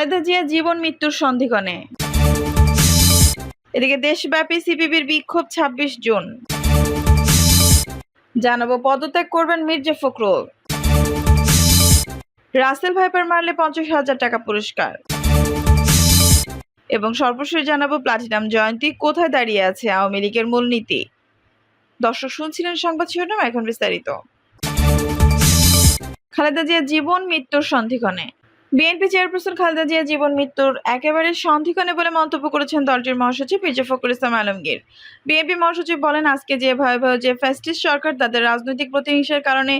খালেদা জিয়া জীবন মৃত্যুর সন্ধিক্ষণে এদিকে দেশব্যাপী সিপিবির বিক্ষোভ ছাব্বিশ জুন। জানাব পদত্যাগ করবেন মির্জা ফখরুল। রাসেল ভাইপার মারলে পঞ্চাশ হাজার টাকা পুরস্কার। এবং সর্বশেষ জানাব প্লাটিনাম জয়ন্তী কোথায় দাঁড়িয়ে আছে আওয়ামী লীগের মূলনীতি দর্শক শুনছিলেন সংবাদ শিরোনাম, এখন বিস্তারিত। খালেদা জিয়া জীবন মৃত্যুর সন্ধিক্ষণে বিএনপি চেয়ারপারসন খালেদা জিয়া জীবন মৃত্যুর একেবারে সন্ধিক্ষণে বলে মন্তব্য করেছেন দলটির মহাসচিব মির্জা ফখরুল ইসলাম আলমগীর। বিএনপি মহাসচিব বলেন, আজকে যে ভয়াবহ যে ফ্যাসিস্ট সরকার, তাদের রাজনৈতিক প্রতিহিংসার কারণে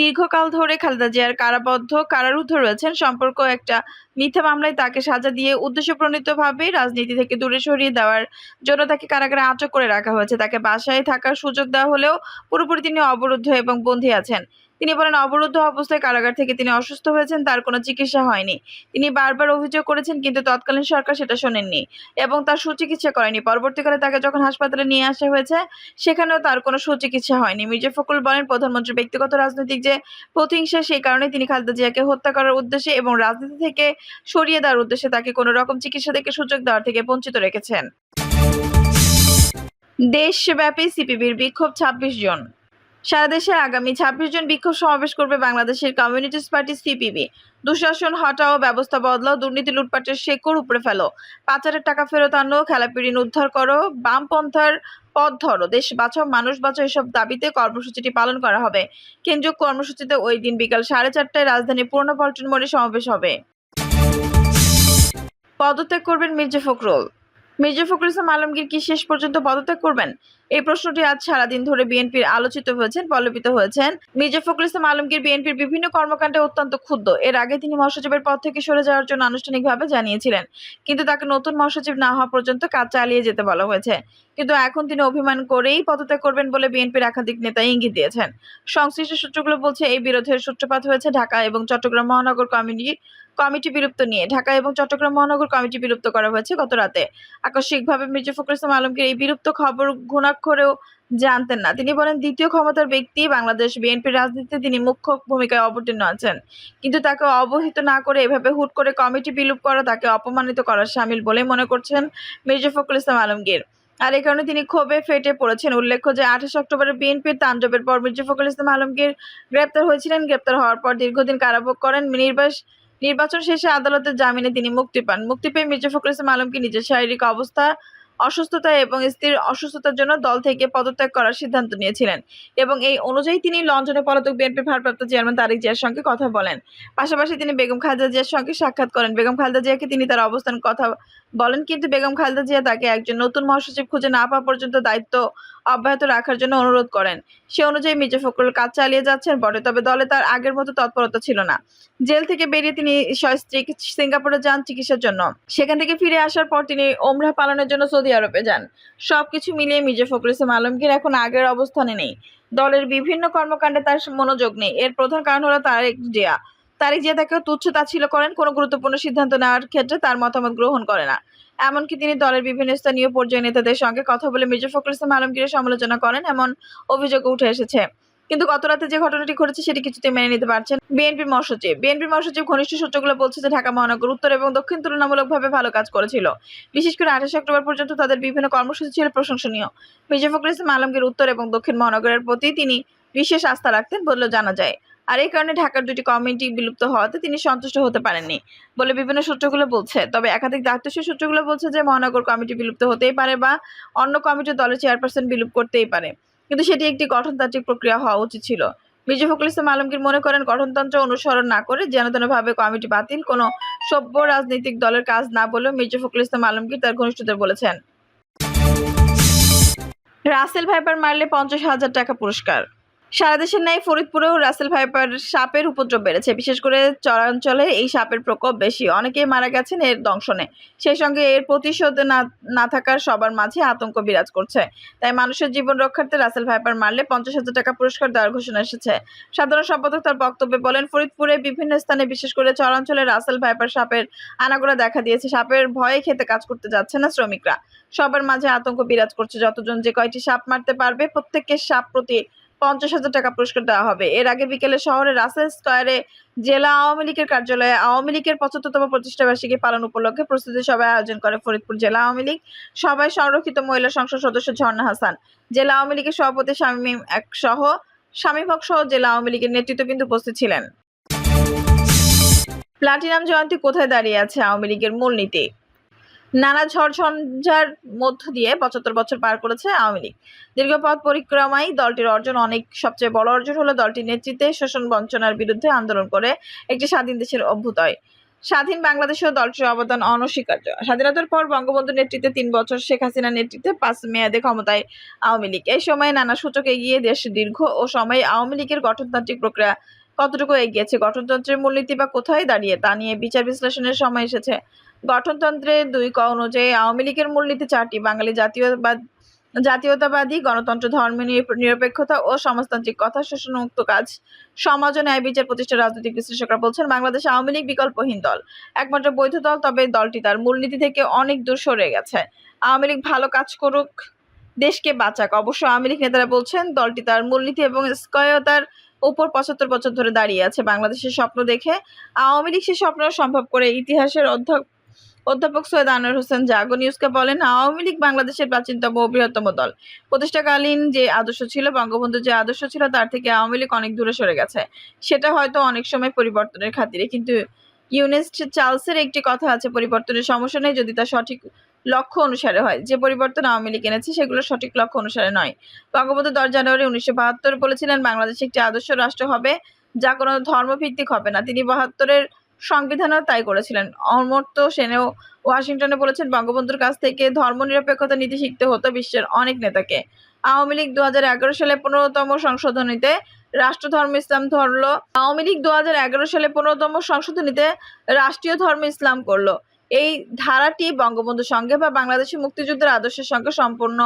দীর্ঘকাল ধরে খালেদা জিয়ার কারাবদ্ধ, কারারুদ্ধ রয়েছেন। সম্পর্ক একটা মিথ্যা মামলায় তাকে সাজা দিয়ে উদ্দেশ্যপ্রণীতভাবে রাজনীতি থেকে দূরে সরিয়ে দেওয়ার জন্য তাকে কারাগারে আটক করে রাখা হয়েছে। তাকে বাসায় থাকার সুযোগ দেওয়া হলেও পুরোপুরি তিনি অবরুদ্ধ এবং বন্দী আছেন। তিনি বলেন, অবরুদ্ধ অবস্থায় কারাগার থেকে তিনি অসুস্থ হয়েছেন, তার কোনো চিকিৎসা হয়নি। তিনি বারবার অভিযোগ করেছেন, কিন্তু তৎকালীন সরকার সেটা শোনেননি এবং তার সুচিকিৎসা করেনি। পরবর্তীকালে তাকে যখন হাসপাতালে নিয়ে আসা হয়েছে, সেখানেও তার কোনো সুচিকিৎসা হয়নি। মির্জা ফখরুল বলেন প্রধানমন্ত্রীর ব্যক্তিগত রাজনৈতিক যে প্রতিহিংসা, সেই কারণে তিনি খালেদা জিয়াকে হত্যা করার উদ্দেশ্যে এবং রাজনীতি থেকে সরিয়ে দেওয়ার উদ্দেশ্যে তাকে কোনো রকম চিকিৎসা থেকে সুযোগ দেওয়ার থেকে বঞ্চিত রেখেছেন। দেশব্যাপী সিপিবির বিক্ষোভ ছাব্বিশ জন। সারা দেশে আগামী ছাব্বিশ জন বিক্ষোভ সমাবেশ করবে বাংলাদেশের কমিউনিস্ট পার্টি সিপিবি। দুঃশাসন হটাও, ব্যবস্থা বদলাও, দুর্নীতি লুটপাটের শেকড় উপরে ফেলো। পাচারের টাকা ফেরত আনো খেলাপিড়িন উদ্ধার করো, বামপন্থার পথ ধরো, দেশ বাঁচাও, মানুষ বাঁচাও, এসব দাবিতে কর্মসূচিটি পালন করা হবে। কেন্দ্রীয় কর্মসূচিতে ওই দিন বিকাল সাড়ে চারটায় রাজধানী পুরনো পল্টন মোড়ে সমাবেশ হবে। পদত্যাগ করবেন মির্জা ফখরুল। মির্জা ফখরুল ইসলাম আলমগীর কি শেষ পর্যন্ত পদত্যাগ করবেন? এই প্রশ্নটি আজ সারাদিন ধরে বিএনপির আলোচিত হয়েছেন পল্লবিত হয়েছেন মির্জা ফখরুল ইসলাম আলমগীর বিএনপির বিভিন্ন কর্মকাণ্ডে অত্যন্ত ক্ষুব্ধ। এর আগে তিনি মহাসচিবের পদ থেকে সরে যাওয়ার জন্য আনুষ্ঠানিকভাবে জানিয়েছিলেন, কিন্তু তাকে নতুন মহাসচিব না হওয়া পর্যন্ত কাজ চালিয়ে যেতে বলা হয়েছে। কিন্তু এখন তিনি অভিমান করেই পদত্যাগ করবেন বলে বিএনপির একাধিক নেতা ইঙ্গিত দিয়েছেন। সংশ্লিষ্ট সূত্রগুলো বলছে, এই বিরোধের সূত্রপাত হয়েছে ঢাকা এবং চট্টগ্রাম মহানগর কমিটি কমিটি বিলুপ্ত নিয়ে। ঢাকা এবং চট্টগ্রাম মহানগর কমিটি বিলুপ্ত করা হয়েছে গত রাতে। আকস্মিকভাবে মির্জা ফখরুল ইসলাম আলমগীর এই বিলুপ্ত খবর ঘুণাক্ষরেও জানতেন না। তিনি বলেন, দ্বিতীয় ক্ষমতার ব্যক্তি বাংলাদেশ বিএনপির রাজনীতিতে তিনি মুখ্য ভূমিকায় অবতীর্ণ আছেন। কিন্তু তাকে অবহিত না করে এভাবে হুট করে কমিটি বিলুপ করা, তাকে অপমানিত করার সামিল বলে মনে করছেন মির্জা ফখরুল ইসলাম আলমগীর। আর এই কারণে তিনি ক্ষোভে ফেটে পড়েছেন। উল্লেখ্য যে, আঠাশ অক্টোবরে বিএনপির তাণ্ডবের পর মির্জা ফখরুল ইসলাম আলমগীর গ্রেপ্তার হয়েছিলেন। গ্রেপ্তার হওয়ার পর দীর্ঘদিন কারাভোগ করেন। নির্বাস নির্বাচন শেষে আদালতের জামিনে তিনি মুক্তি পান। মুক্তি পেয়ে মির্জা ফখরুল ইসলাম আলমকে নিজের শারীরিক অবস্থা অসুস্থতা এবং স্ত্রীর অসুস্থতার জন্য দল থেকে পদত্যাগ করার সিদ্ধান্ত নিয়েছিলেন এবং এই অনুযায়ী তিনি লন্ডনে পলাতক বিএনপির ভারপ্রাপ্ত চেয়ারম্যান তারিক জিয়ার সঙ্গে কথা বলেন। পাশাপাশি তিনি বেগম খালেদা জিয়ার সঙ্গে সাক্ষাৎ করেন। বেগম খালেদা জিয়াকে তিনি তার অবস্থান কথা বলেন কিন্তু বেগম খালেদা জিয়া তাকে একজন নতুন মহাসচিব খুঁজে না পাওয়া পর্যন্ত দায়িত্ব অব্যাহত রাখার জন্য অনুরোধ করেন। সে অনুযায়ী মির্জা ফখরুল কাজ চালিয়ে যাচ্ছেন বটে, তবে দলে তার আগের মতো তৎপরতা ছিল না। জেল থেকে বেরিয়ে তিনি সস্ত্রী সিঙ্গাপুরে যান চিকিৎসার জন্য। সেখান থেকে ফিরে আসার পর তিনি ওমরা পালনের জন্য সৌদি আরবে যান। সবকিছু মিলিয়ে মির্জা ফখরুল ইসলাম আলমগীর এখন আগের অবস্থানে নেই। দলের বিভিন্ন কর্মকাণ্ডে তার মনোযোগ নেই। এর প্রধান কারণ হলো তারেক জিয়া। তারেক জিয়া তাকে তুচ্ছ তাচ্ছিল্য করেন, কোনো গুরুত্বপূর্ণ সিদ্ধান্ত নেওয়ার ক্ষেত্রে তার মতামত গ্রহণ করে না। এমনকি তিনি দলের বিভিন্ন স্থানীয় পর্যায়ে নেতাদের সঙ্গে কথা বলে মির্জা ফখরুল ইসলাম আলমগীরের সমালোচনা করেন এমন অভিযোগ উঠে এসেছে। কিন্তু গত রাতে যে ঘটনাটি ঘটেছে সেটি কিছুতে মেনে নিতে পারছেন বিএনপি মহাসচিব। বিএনপি মহাসচিব ঘনিষ্ঠ সূত্রগুলো বলছে যে ঢাকা মহানগর উত্তর এবং দক্ষিণ তুলনামূলকভাবে ভালো কাজ করেছিল। বিশেষ করে আঠাশে অক্টোবর পর্যন্ত তাদের বিভিন্ন কর্মসূচি ছিল প্রশংসনীয়। মির্জা ফখরুল ইসলাম আলমগীর উত্তর এবং দক্ষিণ মহানগরের প্রতি তিনি বিশেষ আস্থা রাখতেন বলেও জানা যায়। আর এই কারণে ঢাকার দুটি কমিটি বিলুপ্ত হওয়াতে তিনি সন্তুষ্ট হতে পারেননি বলে বিভিন্ন সূত্রগুলো বলছে। তবে একাধিক দায়িত্বশীল সূত্রগুলো বলছে যে মহানগর কমিটি বিলুপ্ত হতেই পারে বা অন্য কমিটির দলের চেয়ারপারসন বিলুপ করতেই পারে। কিন্তু সেটি একটি গঠনতান্ত্রিক প্রক্রিয়া হওয়া উচিত ছিল। মির্জা ফখরুল ইসলাম আলমগীর মনে করেন, গঠনতন্ত্র অনুসরণ না করে যেনতেনভাবে কমিটি বাতিল, কোনো সভ্য রাজনৈতিক দলের কাজ না বলেও মির্জা ফখরুল ইসলাম আলমগীর তার ঘনিষ্ঠদের বলেছেন। রাসেল ভাইপার মারলে পঞ্চাশ হাজার টাকা পুরস্কার। সারা দেশের ন্যায় ফরিদপুরেও রাসেল ভাইপার সাপের উপদ্রব বেড়েছে। বিশেষ করে চরাঞ্চলে এই সাপের প্রকোপ বেশি। অনেকেই মারা গেছেন এর দংশনে। সেই সঙ্গে এর প্রতিশোধ না থাকার সবার মাঝে আতঙ্ক বিরাজ করছে। তাই মানুষের জীবন রক্ষার্থে রাসেল ভাইপার মারলে পঞ্চাশ হাজার টাকা পুরস্কার দেওয়ার ঘোষণা এসেছে। সাধারণ সম্পাদক তার বক্তব্যে বলেন, ফরিদপুরে বিভিন্ন স্থানে বিশেষ করে চরাঞ্চলে রাসেল ভাইপার সাপের আনাগোড়া দেখা দিয়েছে। সাপের ভয়ে খেতে কাজ করতে যাচ্ছে না শ্রমিকরা। সবার মাঝে আতঙ্ক বিরাজ করছে। যতজন যে কয়টি সাপ মারতে পারবে প্রত্যেককে সাপ প্রতি পঞ্চাশ হাজার টাকা পুরস্কার দেওয়া হবে। এর আগে বিকেলে শহরের রাসেল স্কোয়ারে জেলা আওয়ামী লীগের কার্যালয়ে আওয়ামী লীগের পঁচাত্তরতম প্রতিষ্ঠাবার্ষিকী পালন উপলক্ষে প্রস্তুতি সভায় আয়োজন করে ফরিদপুর জেলা আওয়ামী লীগ, সভায় সংরক্ষিত মহিলা সংসদ সদস্য ঝর্ণা হাসান। জেলা আওয়ামী লীগের সভাপতি শামীম এক সহ শামীম হক সহ জেলা আওয়ামী লীগের নেতৃত্ববৃন্দ উপস্থিত ছিলেন। প্লাটিনাম জয়ন্তী কোথায় দাঁড়িয়ে আছে আওয়ামী লীগের মূলনীতি? নানা ঝড়ঝঞ্ঝার মধ্য দিয়ে পঁচাত্তর বছর পার করেছে আওয়ামী লীগ। দীর্ঘ পথ পরিক্রমায় দলটির অর্জন অনেক সবচেয়ে বড় অর্জন হলো দলটির নেতৃত্বে শোষণ বঞ্চনার বিরুদ্ধে আন্দোলন করে একটি স্বাধীন দেশের অভ্যুদয়। স্বাধীন বাংলাদেশেও দলটির অবদান অনস্বীকার্য। স্বাধীনতার পর বঙ্গবন্ধুর নেতৃত্বে তিন বছর শেখ হাসিনার নেতৃত্বে পাঁচ মেয়াদে ক্ষমতায় আওয়ামী লীগ। এই সময়ে নানা সূচক এগিয়ে দেশ দীর্ঘ ও সময়ে আওয়ামী লীগের গঠনতান্ত্রিক প্রক্রিয়া কতটুকু এগিয়েছে, গঠনতন্ত্রের মূলনীতি বা কোথায় দাঁড়িয়ে, তা নিয়ে বিচার বিশ্লেষণের সময় এসেছে গঠনতন্ত্রের দুই ক অনুযায়ী আওয়ামী লীগের মূলনীতি চারটি, বাঙালি জাতীয়বাদ জাতীয়তাবাদী গণতন্ত্র নিরপ- নিরপেক্ষতা ও সমাজতান্ত্রিক কথা শোষণমুক্ত কাজ। সমাজ ও ন্যায় বিচার প্রতিষ্ঠা রাজনৈতিক বিশ্লেষকরা বলছেন, বাংলাদেশ আওয়ামী লীগ বিকল্পহীন দল। একমাত্র বৈধ দল, তবে দলটি তার মূলনীতি থেকে অনেক দূর সরে গেছে। আওয়ামী লীগ ভালো কাজ করুক, দেশকে বাঁচাক। অবশ্য আওয়ামী লীগ নেতারা বলছেন, দলটি তার মূলনীতি এবং স্কয়তার উপর পঁচাত্তর বছর ধরে দাঁড়িয়ে আছে। বাংলাদেশের স্বপ্ন দেখে আওয়ামী লীগ সে স্বপ্ন সম্ভব করে ইতিহাসের অধ্যক্ষ অধ্যাপক সৈয়দ আনোয়ার হোসেন জাগো নিউজকে বলেন, আওয়ামী লীগ বাংলাদেশের প্রাচীনতম ও বৃহত্তম দল। প্রতিষ্ঠাকালীন যে আদর্শ ছিল, বঙ্গবন্ধুর যে আদর্শ ছিল, তার থেকে আওয়ামী লীগ অনেক দূরে সরে গেছে। সেটা হয়তো অনেক সময় পরিবর্তনের খাতিরে, কিন্তু ইউনেস্ট চার্লসের একটি কথা আছে, পরিবর্তনের সমস্যা নেই যদি তা সঠিক লক্ষ্য অনুসারে হয়। যে পরিবর্তন আওয়ামী লীগ এনেছে, সেগুলো সঠিক লক্ষ্য অনুসারে নয়। বঙ্গবন্ধু দশ জানুয়ারি উনিশশো বাহাত্তর বলেছিলেন, বাংলাদেশ একটি আদর্শ রাষ্ট্র হবে, যা কোনো ধর্মভিত্তিক হবে না। তিনি বাহাত্তরের সংবিধানও তাই করেছিলেন। অমর্ত্য সেনেও ওয়াশিংটনে বলেছেন, বঙ্গবন্ধুর কাছ থেকে ধর্মনিরপেক্ষতা নীতি শিখতে হতো বিশ্বের অনেক নেতাকে। আওয়ামী লীগ দু হাজার এগারো সালে পনেরোতম সংশোধনীতে রাষ্ট্রধর্ম ইসলাম ধরলো। আওয়ামী লীগ দু হাজার এগারো সালে পনেরোতম সংশোধনীতে রাষ্ট্রীয় ধর্ম ইসলাম করল। এই ধারাটি বঙ্গবন্ধুর সঙ্গে বা বাংলাদেশের মুক্তিযুদ্ধের আদর্শের সঙ্গে সম্পূর্ণ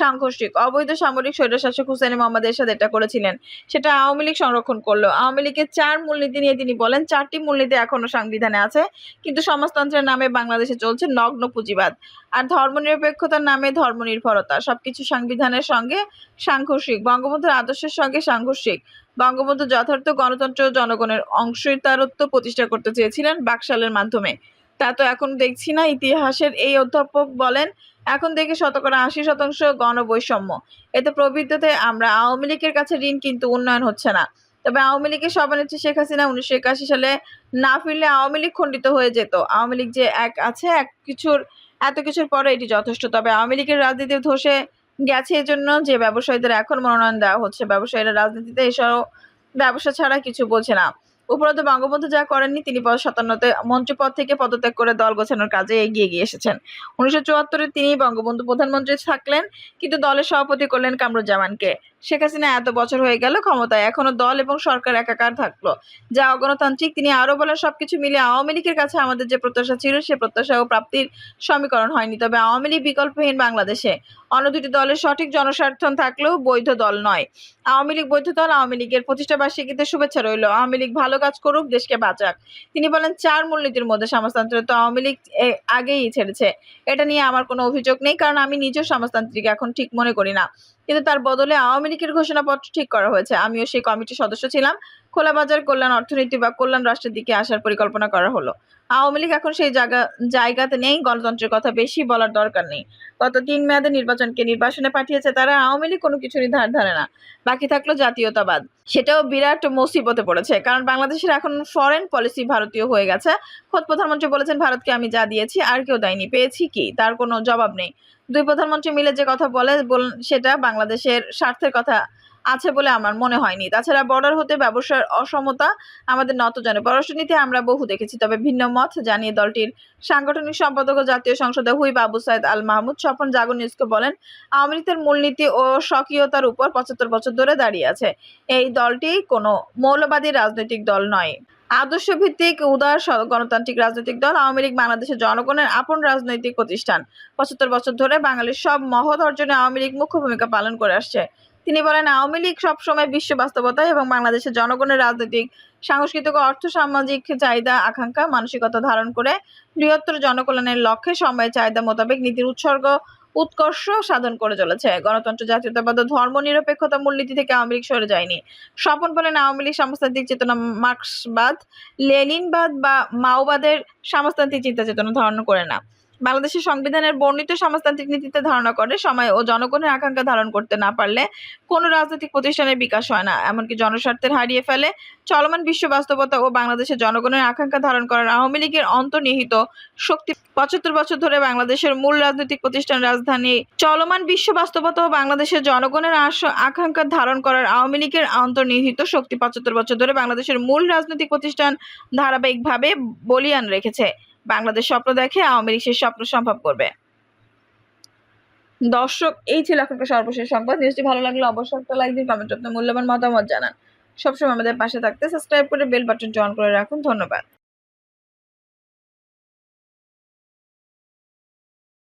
সাংঘর্ষিক। অবৈধ সামরিক স্বৈরশাসক হুসেন মোহাম্মদ এরশাদ এটা করেছিলেন। সেটা আওয়ামী লীগ সংরক্ষণ করল। আওয়ামী লীগের চার মূলনীতি নিয়ে তিনি বলেন, চারটি মূলনীতি এখনও সংবিধানে আছে, কিন্তু সমাজতন্ত্রের নামে বাংলাদেশে চলছে নগ্ন পুঁজিবাদ। আর ধর্মনিরপেক্ষতার নামে ধর্মনির্ভরতা, সবকিছু সংবিধানের সঙ্গে সাংঘর্ষিক, বঙ্গবন্ধুর আদর্শের সঙ্গে সাংঘর্ষিক। বঙ্গবন্ধু যথার্থ গণতন্ত্র জনগণের অংশীদারত্ব প্রতিষ্ঠা করতে চেয়েছিলেন বাকশালের মাধ্যমে। তা তো এখন দেখছি না। ইতিহাসের এই অধ্যাপক বলেন, এখন দেখি শতকরা আশি শতাংশ গণবৈষম্য। এতে প্রবৃদ্ধতে আমরা আওয়ামী লীগের কাছে ঋণ কিন্তু উন্নয়ন হচ্ছে না। তবে আওয়ামী লীগের সভানেত্রী শেখ হাসিনা উনিশশো একাশি সালে না ফিরলে আওয়ামী লীগ খণ্ডিত হয়ে যেত। আওয়ামী লীগ যে এক আছে, এক কিছুর, এত কিছুর পরে এটি যথেষ্ট। তবে আওয়ামী লীগের রাজনীতি ধসে গেছে এজন্য যে ব্যবসায়ীদের এখন মনোনয়ন দেওয়া হচ্ছে, ব্যবসায়ীরা রাজনীতিতে এসব ব্যবসা ছাড়া কিছু বোঝে না। উপরন্ত বঙ্গবন্ধু যা করেননি, তিনি সাতান্নতে মন্ত্রীপদ থেকে পদত্যাগ করে দল গোছানোর কাজে এগিয়ে গিয়ে এসেছেন। উনিশশো চুয়াত্তরে তিনি বঙ্গবন্ধু প্রধানমন্ত্রী থাকলেন, কিন্তু দলের সভাপতি করলেন কামরুজ্জামানকে। শেখ হাসিনা এত বছর হয়ে গেল ক্ষমতায়, এখনও দল এবং সরকার একাকার থাকল। যা অগণতান্ত্রিক তিনি আরও বলেন, সবকিছু মিলে আওয়ামী লীগের কাছে আমাদের যে প্রত্যাশা ছিল, সে প্রত্যাশা ও প্রাপ্তির সমীকরণ হয়নি। তবে আওয়ামী লীগ বিকল্পহীন বাংলাদেশে অন্য দুটি দলের সঠিক জনস্বার্থন থাকলেও বৈধ দল নয়। আওয়ামী লীগ বৈধ দল, আওয়ামী লীগের প্রতিষ্ঠা বার্ষিকীতে শুভেচ্ছা রইল। আওয়ামী লীগ ভালো কাজ করুক, দেশকে বাঁচাক। তিনি বলেন, চার মূলনীতির মধ্যে সমাজতান্ত্রিক তো আওয়ামী লীগ আগেই ছেড়েছে। এটা নিয়ে আমার কোনো অভিযোগ নেই, কারণ আমি নিজেও সমাজতান্ত্রিক এখন ঠিক মনে করি না। কিন্তু তার বদলে আওয়ামী লীগের ঘোষণাপত্র ঠিক করা হয়েছে। আমিও সেই কমিটির সদস্য ছিলাম। খোলা বাজার কল্যাণ অর্থনীতি বা কল্যাণ রাষ্ট্রের দিকে আসার পরিকল্পনা করা হলো। আওয়ামী লীগ এখন সেই জায়গা, জায়গাতে নেই, গণতন্ত্রের কথা বেশি বলার দরকার নেই। গত তিন মেয়াদে নির্বাচনকে নির্বাসনে পাঠিয়েছে তারা, আওয়ামী লীগ কোনো কিছুরই ধার ধারে না। বাকি থাকল জাতীয়তাবাদ। সেটাও বিরাট মুসিবতে পড়েছে। কারণ বাংলাদেশের এখন ফরেন পলিসি ভারতীয় হয়ে গেছে। খোদ প্রধানমন্ত্রী বলেছেন, ভারতকে আমি যা দিয়েছি, আর কেউ দেয়নি। পেয়েছি কি? তার কোনো জবাব নেই। দুই প্রধানমন্ত্রী মিলে যে কথা বলে, বল- সেটা বাংলাদেশের স্বার্থের কথা। আছে বলে আমার মনে হয়নি। তাছাড়া বর্ডার হতে ব্যবসার অসমতা আমাদের নত জানে। পররাষ্ট্রনীতি আমরা বহু দেখেছি, তবে ভিন্ন মত জানিয়ে দলটির সাংগঠনিক সম্পাদক ও জাতীয় সংসদে হুইব আবু সাইদ আল মাহমুদ স্বপন জাগো নিউজকে বলেন, আওয়ামী লীগের মূলনীতি ও স্বকীয়তার উপর পঁচাত্তর বছর ধরে দাঁড়িয়ে আছে। এই দলটি কোনো মৌলবাদী রাজনৈতিক দল নয়। আদর্শ ভিত্তিক উদার গণতান্ত্রিক রাজনৈতিক দল আওয়ামী লীগ, বাংলাদেশের জনগণের আপন রাজনৈতিক প্রতিষ্ঠান। পঁচাত্তর বছর ধরে বাঙালির সব মহৎ অর্জনে আওয়ামী লীগ মুখ্য ভূমিকা পালন করে আসছে। তিনি বলেন, আওয়ামী লীগ সবসময় বিশ্ব বাস্তবতা এবং বাংলাদেশের জনগণের রাজনৈতিক, সাংস্কৃতিক অর্থ সামাজিক চাহিদা, আকাঙ্ক্ষা, মানসিকতা ধারণ করে বৃহত্তর জনকল্যাণের লক্ষ্যে সময়ের চাহিদা মোতাবেক নীতির উৎসর্গ, উৎকর্ষ সাধন করে চলেছে। গণতন্ত্র, জাতীয়তাবাদ ও ধর্ম নিরপেক্ষতা মূলনীতি থেকে আওয়ামী লীগ সরে যায়নি। স্বপন বলেন, আওয়ামী লীগ সমাজতান্ত্রিক চেতনা, মার্ক্সবাদ, লেনিনবাদ বা মাওবাদের সমাজতান্ত্রিক চিন্তা চেতনা ধারণ করে না। বাংলাদেশের সংবিধানের বর্ণিত সমাজতান্ত্রিক নীতিতে ধারণা করে, সময় ও জনগণের আকাঙ্ক্ষা ধারণ করতে না পারলে কোনো রাজনৈতিক প্রতিষ্ঠানের বিকাশ হয় না। এমনকি জনস্বার্থের হারিয়ে ফেলে চলমান বিশ্ব বাস্তবতা ও বাংলাদেশের জনগণের আকাঙ্ক্ষা ধারণ করার আওয়ামী লীগের অন্তর্নিহিত শক্তি পঁচাত্তর বছর ধরে বাংলাদেশের মূল রাজনৈতিক প্রতিষ্ঠান রাজধানী চলমান বিশ্ব বাস্তবতা ও বাংলাদেশের জনগণের আকাঙ্ক্ষা ধারণ করার আওয়ামী লীগের অন্তর্নিহিত শক্তি পঁচাত্তর বছর ধরে বাংলাদেশের মূল রাজনৈতিক প্রতিষ্ঠান ধারাবাহিকভাবে বলিয়ান রেখেছে। বাংলাদেশ স্বপ্ন দেখে আওয়ামী লীগ সেই স্বপ্ন সম্ভব করবে। দর্শক, এই ছিল এখনকার সর্বশেষ সংবাদ। নিউজটি ভালো লাগলে অবশ্যই একটা লাইক দিন কমেন্ট আপনার মূল্যবান মতামত জানান। সবসময় আমাদের পাশে থাকতে সাবস্ক্রাইব করে বেল বাটন জয়েন করে রাখুন। ধন্যবাদ।